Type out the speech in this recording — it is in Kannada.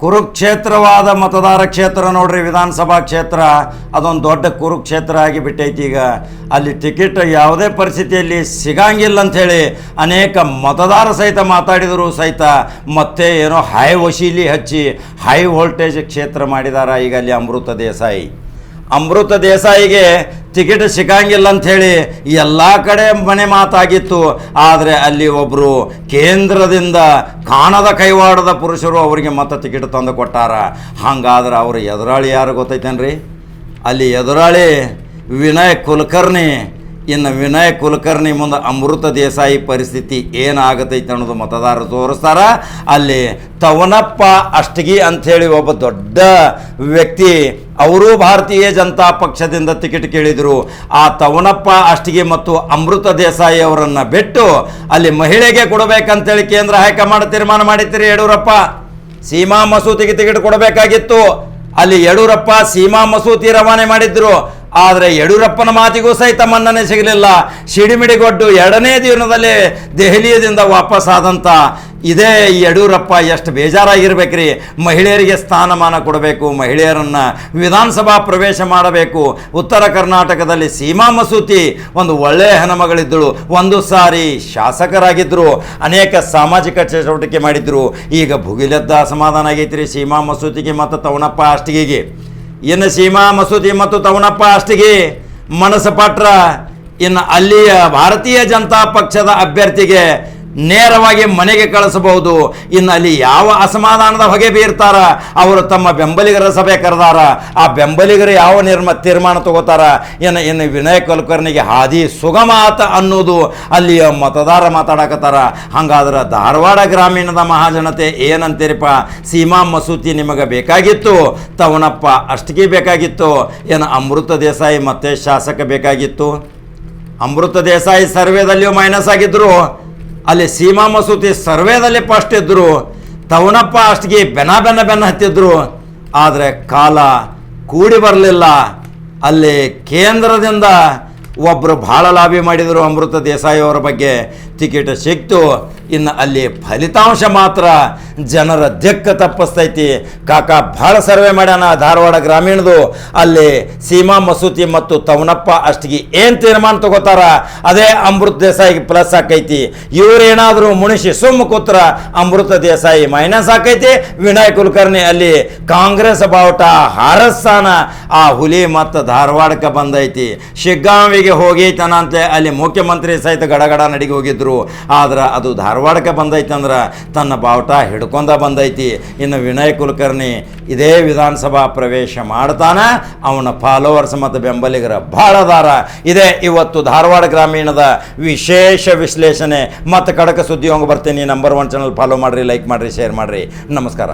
ಕುರುಕ್ಷೇತ್ರವಾದ ಮತದಾರ ಕ್ಷೇತ್ರ ನೋಡ್ರಿ, ವಿಧಾನಸಭಾ ಕ್ಷೇತ್ರ. ಅದೊಂದು ದೊಡ್ಡ ಕುರುಕ್ಷೇತ್ರ ಆಗಿ ಬಿಟ್ಟೈತಿ ಈಗ. ಅಲ್ಲಿ ಟಿಕೆಟ್ ಯಾವುದೇ ಪರಿಸ್ಥಿತಿಯಲ್ಲಿ ಸಿಗಂಗಿಲ್ಲ ಅಂಥೇಳಿ ಅನೇಕ ಮತದಾರ ಸಹಿತ ಮಾತಾಡಿದರು ಸಹಿತ ಮತ್ತೆ ಏನೋ ಹೈ ವಶೀಲಿ ಹಚ್ಚಿ ಹೈ ವೋಲ್ಟೇಜ್ ಕ್ಷೇತ್ರ ಮಾಡಿದಾರ ಈಗ ಅಲ್ಲಿ ಅಮೃತ ದೇಸಾಯಿ. ಅಮೃತ ದೇಸಾಯಿಗೆ ಟಿಕೆಟ್ ಸಿಗಂಗಿಲ್ಲ ಅಂಥೇಳಿ ಎಲ್ಲ ಕಡೆ ಮನೆ ಮಾತಾಗಿತ್ತು. ಆದರೆ ಅಲ್ಲಿ ಒಬ್ಬರು ಕೇಂದ್ರದಿಂದ ಕಾಣದ ಕೈವಾಡದ ಪುರುಷರು ಅವರಿಗೆ ಮತ್ತೆ ಟಿಕೆಟ್ ತಂದು ಕೊಟ್ಟಾರ. ಹಂಗಾದ್ರೆ ಅವ್ರ ಎದುರಾಳಿ ಯಾರು ಗೊತ್ತೈತೇನ್ರಿ? ಅಲ್ಲಿ ಎದುರಾಳಿ ವಿನಯ್ ಕುಲಕರ್ಣಿ. ಇನ್ನು ವಿನಯ್ ಕುಲಕರ್ಣಿ ಮುಂದೆ ಅಮೃತ ದೇಸಾಯಿ ಪರಿಸ್ಥಿತಿ ಏನಾಗತೈತೆ ಅನ್ನೋದು ಮತದಾರರು ತೋರಿಸ್ತಾರ. ಅಲ್ಲಿ ತವನಪ್ಪ ಅಷ್ಟಗಿ ಅಂಥೇಳಿ ಒಬ್ಬ ದೊಡ್ಡ ವ್ಯಕ್ತಿ, ಅವರು ಭಾರತೀಯ ಜನತಾ ಪಕ್ಷದಿಂದ ಟಿಕೆಟ್ ಕೇಳಿದರು. ಆ ತವನಪ್ಪ ಅಷ್ಟಗಿ ಮತ್ತು ಅಮೃತ ದೇಸಾಯಿ ಅವರನ್ನು ಬಿಟ್ಟು ಅಲ್ಲಿ ಮಹಿಳೆಗೆ ಕೊಡಬೇಕಂತೇಳಿ ಕೇಂದ್ರ ಹೈಕಮಾಂಡ್ ತೀರ್ಮಾನ ಮಾಡಿದ್ದೀರಿ ಯಡಿಯೂರಪ್ಪ. ಸೀಮಾ ಮಸೂತಿಗೆ ಟಿಕೆಟ್ ಕೊಡಬೇಕಾಗಿತ್ತು. ಅಲ್ಲಿ ಯಡಿಯೂರಪ್ಪ ಸೀಮಾ ಮಸೂತಿ ರವಾನೆ ಮಾಡಿದ್ರು. ಆದರೆ ಯಡಿಯೂರಪ್ಪನ ಮಾತಿಗೂ ಸಹಿತ ಮನ್ನಣೆ ಸಿಗಲಿಲ್ಲ. ಸಿಡಿಮಿಡಿಗೊಡ್ಡು ಎರಡನೇ ದಿನದಲ್ಲಿ ದೆಹಲಿಯದಿಂದ ವಾಪಸ್ಸಾದಂಥ ಇದೇ ಯಡಿಯೂರಪ್ಪ ಎಷ್ಟು ಬೇಜಾರಾಗಿರ್ಬೇಕ್ರಿ. ಮಹಿಳೆಯರಿಗೆ ಸ್ಥಾನಮಾನ ಕೊಡಬೇಕು, ಮಹಿಳೆಯರನ್ನು ವಿಧಾನಸಭಾ ಪ್ರವೇಶ ಮಾಡಬೇಕು. ಉತ್ತರ ಕರ್ನಾಟಕದಲ್ಲಿ ಸೀಮಾ ಮಸೂತಿ, ಒಂದು ಒಳ್ಳೆಯ ಹೆಣಮಗಳಿದ್ದಳು ಒಂದು ಸಾರಿ ಶಾಸಕರಾಗಿದ್ದರು ಅನೇಕ ಸಾಮಾಜಿಕ ಚಟುವಟಿಕೆ ಮಾಡಿದ್ರು. ಈಗ ಭುಗಿಲೆದ್ದ ಅಸಮಾಧಾನ ಆಗೈತ್ರಿ ಸೀಮಾ ಮಸೂತಿಗೆ ಮತ್ತು ತವನಪ್ಪ ಅಷ್ಟಿಗೆಗೆ. ಇನ್ನು ಸೀಮಾ ಮಸೂದಿ ಮತ್ತು ತವನಪ್ಪ ಅಷ್ಟಿಗೆ ಮನಸ್ಸು ಪಟ್ರ ಇನ್ನು ಅಲ್ಲಿಯ ಭಾರತೀಯ ಜನತಾ ಪಕ್ಷದ ಅಭ್ಯರ್ಥಿಗೆ ನೇರವಾಗಿ ಮನೆಗೆ ಕಳಿಸಬಹುದು. ಇನ್ನು ಅಲ್ಲಿ ಯಾವ ಅಸಮಾಧಾನದ ಹೊಗೆ ಬೀರ್ತಾರ? ಅವರು ತಮ್ಮ ಬೆಂಬಲಿಗರ ಸಭೆ ಕರೆದಾರ. ಆ ಬೆಂಬಲಿಗರು ಯಾವ ನಿರ್ಮ, ತೀರ್ಮಾನ ತಗೋತಾರ? ಇನ್ನು ಇನ್ನು ವಿನಯ್ ಕುಲಕರ್ಣಿಗೆ ಹಾದಿ ಸುಗಮಾತ ಅನ್ನೋದು ಅಲ್ಲಿಯ ಮತದಾರ ಮಾತಾಡಕತ್ತಾರ. ಹಂಗಾದ್ರೆ ಧಾರವಾಡ ಗ್ರಾಮೀಣದ ಮಹಾಜನತೆ ಏನಂತೀರಿಪ್ಪ? ಸೀಮಾ ಮಸೂತಿ ನಿಮಗೆ ಬೇಕಾಗಿತ್ತು. ತವನಪ್ಪ ಅಷ್ಟಿಗೆ ಬೇಕಾಗಿತ್ತು. ಏನು ಅಮೃತ ದೇಸಾಯಿ ಮತ್ತೆ ಶಾಸಕ ಬೇಕಾಗಿತ್ತು. ಅಮೃತ ದೇಸಾಯಿ ಸರ್ವೇದಲ್ಲಿಯೂ ಮೈನಸ್ ಆಗಿದ್ರು. ಅಲ್ಲಿ ಸೀಮಾ ಮಸೂತಿ ಸರ್ವೇದಲ್ಲಿ ಫಸ್ಟ್ ಇದ್ದರು ತವನಪ್ಪ ಅಷ್ಟಿಗೆ ಬೆನ ಬೆನ ಬೆನ್ನ ಹತ್ತಿದ್ರು. ಆದರೆ ಕಾಲ ಕೂಡಿ ಬರಲಿಲ್ಲ. ಅಲ್ಲಿ ಕೇಂದ್ರದಿಂದ ಒಬ್ಬರು ಭಾಳ ಲಾಭಿ ಮಾಡಿದರು ಅಮೃತ ದೇಸಾಯಿ ಅವರ ಬಗ್ಗೆ. ಟಿಕೆಟ್ ಸಿಕ್ತು. ಇನ್ನು ಅಲ್ಲಿ ಫಲಿತಾಂಶ ಮಾತ್ರ ಜನರ ದಿಕ್ಕ ತಪ್ಪಿಸ್ತೈತಿ. ಕಾಕ, ಭಾಳ ಸರ್ವೆ ಮಾಡ್ಯಾನ ಧಾರವಾಡ ಗ್ರಾಮೀಣದು. ಅಲ್ಲಿ ಸೀಮಾ, ಮಸೂತಿ ಮತ್ತು ತವನಪ್ಪ ಅಷ್ಟಿಗೆ ಏನು ತೀರ್ಮಾನ ತಗೋತಾರ? ಅದೇ ಅಮೃತ ದೇಸಾಯಿಗೆ ಪ್ಲಸ್ ಆಕೈತಿ. ಇವರೇನಾದರೂ ಮುಣಿಸಿ ಸುಮ್ಮ ಕೂತ್ರ ಅಮೃತ ದೇಸಾಯಿ ಮೈನಸ್ ಆಕೈತಿ. ವಿನಯ್ ಕುಲಕರ್ಣಿ ಅಲ್ಲಿ ಕಾಂಗ್ರೆಸ್ ಬಾವುಟ ಹಾರಸ್ಥಾನ ಆ ಹುಲಿ ಮತ್ತು ಧಾರವಾಡಕ್ಕೆ ಬಂದೈತಿ. ಶಿಗ್ಗಾಂವಿಗೆ ಹೋಗೈತನಂತೆ ಅಲ್ಲಿ ಮುಖ್ಯಮಂತ್ರಿ ಸಹಿತ ಗಡಗಡ ನಡಿಗೆ ಹೋಗಿದ್ರು. ಆದ್ರೆ ಅದು ಧಾರವಾಡಕ್ಕೆ ಬಂದೈತೆ ಅಂದ್ರೆ ತನ್ನ ಬಾವುಟ ಹಿಡ್ಕೊಂಡ ಬಂದೈತಿ. ಇನ್ನು ವಿನಯ್ ಕುಲಕರ್ಣಿ ಇದೇ ವಿಧಾನಸಭಾ ಪ್ರವೇಶ ಮಾಡ್ತಾನೆ. ಅವನ ಫಾಲೋವರ್ಸ್ ಮತ್ತು ಬೆಂಬಲಿಗರ ಭಾಳ ಅದಾರ. ಇದೇ ಇವತ್ತು ಧಾರವಾಡ ಗ್ರಾಮೀಣದ ವಿಶೇಷ ವಿಶ್ಲೇಷಣೆ. ಮತ್ತು ಕಡಕ ಸುದ್ದಿ ಹೋಗಿ ಬರ್ತೀನಿ. ನಂಬರ್ ಒನ್ ಚಾನಲ್ ಫಾಲೋ ಮಾಡಿರಿ ಲೈಕ್ ಮಾಡಿರಿ ಶೇರ್ ಮಾಡಿರಿ. ನಮಸ್ಕಾರ.